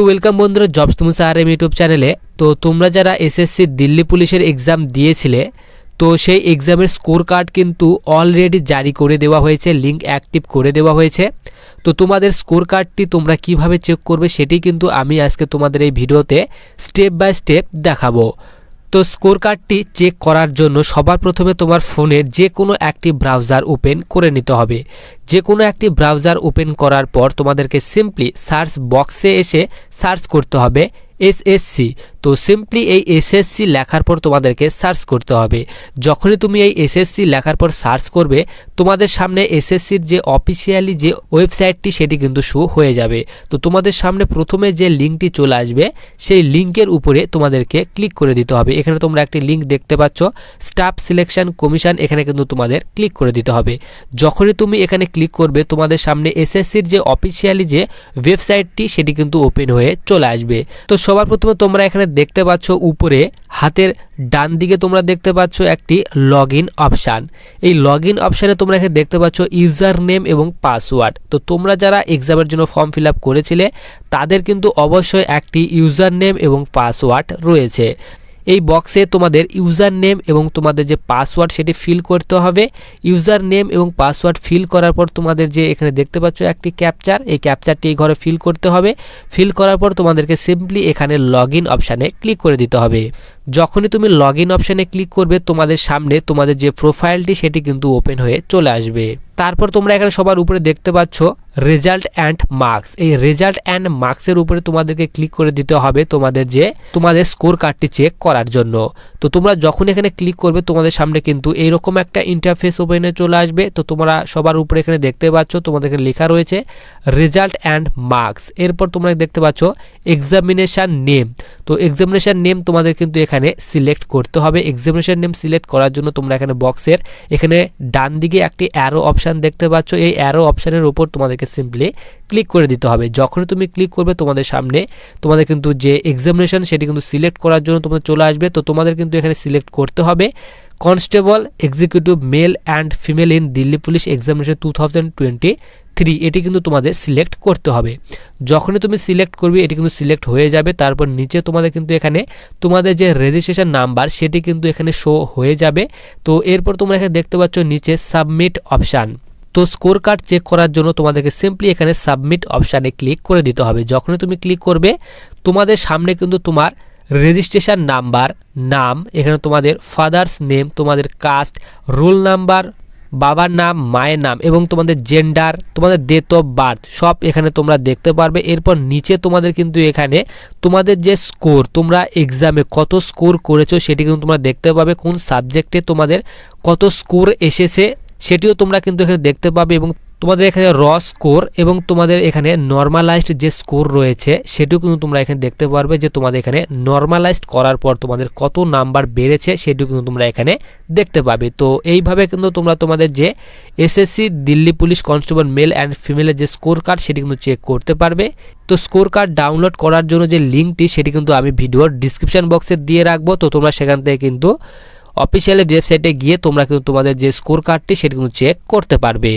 তো ওয়েলকাম বন্ধুরা জবস তুমি আর এম ইউটিউব চ্যানেলে তো তোমরা যারা এসএসসি দিল্লি পুলিশের এক্সাম দিয়েছিলে, তো সেই এক্সামের স্কোর কার্ড কিন্তু অলরেডি জারি করে দেওয়া হয়েছে লিঙ্ক অ্যাক্টিভ করে দেওয়া হয়েছে। তো তোমাদের স্কোর কার্ডটি তোমরা কীভাবে চেক করবে, সেটি কিন্তু আমি আজকে তোমাদের এই ভিডিওতে স্টেপ বাই স্টেপ দেখাবো। তো স্কোর কার্ডটি চেক করার জন্য সবার প্রথমে তোমার ফোনের যে কোনো একটি ব্রাউজার ওপেন করে নিতে হবে। যে কোনো একটি ব্রাউজার ওপেন করার পর তোমাদেরকে সিম্পলি সার্চ বক্সে এসে সার্চ করতে হবে এসএসসি। তো সিম্পলি এই এসএসসি লেখার পর তোমাদেরকে সার্চ করতে হবে। যখনই তুমি এই এসএসসি লেখার পর সার্চ করবে, তোমাদের সামনে এসএসসির যে অফিসিয়ালি যে ওয়েবসাইটটি সেটি কিন্তু শো হয়ে যাবে। তো তোমাদের সামনে প্রথমে যে লিঙ্কটি চলে আসবে, সেই লিঙ্কের উপরে তোমাদেরকে ক্লিক করে দিতে হবে। এখানে তোমরা একটি লিঙ্ক দেখতে পাচ্ছ স্টাফ সিলেকশন কমিশন এখানে কিন্তু তোমাদের ক্লিক করে দিতে হবে। যখনই তুমি এখানে ক্লিক করবে, তোমাদের সামনে এসএসসির যে অফিসিয়ালি যে ওয়েবসাইটটি সেটি কিন্তু ওপেন হয়ে চলে আসবে। তো সবার প্রথমে তোমরা এখানে দেখতে পাচ্ছ উপরে, হাতের ডান দিকে তোমরা দেখতে পাচ্ছ একটি লগ ইন অপশান এই লগ ইন অপশানে তোমরা এখানে দেখতে পাচ্ছ ইউজার নেম এবং পাসওয়ার্ড তো তোমরা যারা এক্সামের জন্য ফর্ম ফিল আপ করেছিলে, তাদের কিন্তু অবশ্যই একটি ইউজার নেম এবং পাসওয়ার্ড রয়েছে। এই বক্সে তোমাদের ইউজার নেম এবং তোমাদের যে পাসওয়ার্ড সেটি ফিল করতে হবে। ইউজার নেম এবং পাসওয়ার্ড ফিল করার পর তোমাদের যে এখানে দেখতে পাচ্ছ একটি ক্যাপচার এই ক্যাপচারটি এই ঘরে ফিল করতে হবে। ফিল করার পর তোমাদেরকে সিম্পলি এখানে লগ ইন অপশানে ক্লিক করে দিতে হবে। যখনই তুমি লগ ইন অপশানে ক্লিক করবে, তোমাদের সামনে তোমাদের যে প্রোফাইলটি সেটি কিন্তু ওপেন হয়ে চলে আসবে। তারপর তোমরা এখানে সবার উপরে দেখতে পাচ্ছ রেজাল্ট অ্যান্ড মার্কস এই রেজাল্ট অ্যান্ড মার্কসের উপরে তোমাদেরকে ক্লিক করে দিতে হবে তোমাদের যে, তোমাদের স্কোর কার্ডটি চেক করার জন্য। তো তোমরা যখন এখানে ক্লিক করবে, তোমাদের সামনে কিন্তু এইরকম একটা ইন্টারফেস ওপেনে চলে আসবে। তো তোমরা সবার উপরে এখানে দেখতে পাচ্ছ তোমাদের এখানে লেখা রয়েছে রেজাল্ট অ্যান্ড মার্কস এরপর তোমরা দেখতে পাচ্ছ এক্সামিনেশান নেম তো এক্সামিনেশান নেম তোমাদের কিন্তু এখানে সিলেক্ট করতে হবে। এক্সামিনেশান নেম সিলেক্ট করার জন্য তোমরা এখানে বক্সের এখানে ডান দিকে একটি অ্যারো অপশান দেখতে পাচ্ছ। এই অ্যারো অপশানের উপর তোমাদেরকে সিম্পলি ক্লিক করে দিতে হবে। যখনই তুমি ক্লিক করবে তোমাদের সামনে, তোমাদের কিন্তু যে এক্সামিনেশান সেটি কিন্তু সিলেক্ট করার জন্য তোমাদের চলে আসবে। তো তোমাদের কিন্তু এখানে সিলেক্ট করতে হবে। Constable executive male and female in Delhi police examination two thousand twenty three এটি কিন্তু তোমাদের সিলেক্ট করতে হবে। যখনই তুমি সিলেক্ট করবে, এটি কিন্তু সিলেক্ট হয়ে যাবে। তারপর নিচে তোমাদের কিন্তু এখানে তোমাদের যে রেজিস্ট্রেশন নাম্বার সেটি কিন্তু এখানে শো হয়ে যাবে। তো এরপর তোমরা এখানে দেখতে পাচ্ছ নিচে সাবমিট অপশান তো স্কোর কার্ড চেক করার জন্য তোমাদেরকে সিম্পলি এখানে সাবমিট অপশানে ক্লিক করে দিতে হবে। যখনই তুমি ক্লিক করবে, তোমাদের সামনে কিন্তু তোমার রেজিস্ট্রেশন নাম্বার নাম, এখানে তোমাদের ফাদার্স নেম তোমাদের কাস্ট রোল নাম্বার বাবার নাম, মায়ের নাম এবং তোমাদের জেন্ডার তোমাদের ডেট অফ বার্থ সব এখানে তোমরা দেখতে পারবে। এরপর নিচে তোমাদের কিন্তু এখানে তোমাদের যে স্কোর তোমরা এক্সামে কত স্কোর করেছ সেটি কিন্তু তোমরা দেখতে পাবে। কোন সাবজেক্টে তোমাদের কত স্কোর এসেছে সেটিও তোমরা কিন্তু এখানে দেখতে পাবে এবং তোমাদের এখানে র স্কোর এবং তোমাদের এখানে নর্মালাইজড যে স্কোর রয়েছে সেটিও কিন্তু তোমরা এখানে দেখতে পারবে যে তোমাদের এখানে নর্মালাইজড করার পর তোমাদের কত নাম্বার বেড়েছে সেটিও কিন্তু তোমরা এখানে দেখতে পাবে। তো এইভাবে কিন্তু তোমরা তোমাদের যে SSC Delhi police constable male and ফিমেলের যে স্কোর কার্ড সেটি কিন্তু চেক করতে পারবে। তো স্কোর কার্ড ডাউনলোড করার জন্য যে লিঙ্কটি সেটি কিন্তু আমি ভিডিওর ডিসক্রিপশন বক্সে দিয়ে রাখব। তো তোমরা সেখান থেকে কিন্তু অফিসিয়ালি ওয়েবসাইটে গিয়ে তোমরা কিন্তু তোমাদের যে স্কোর কার্ডটি সেটি কিন্তু চেক করতে পারবে।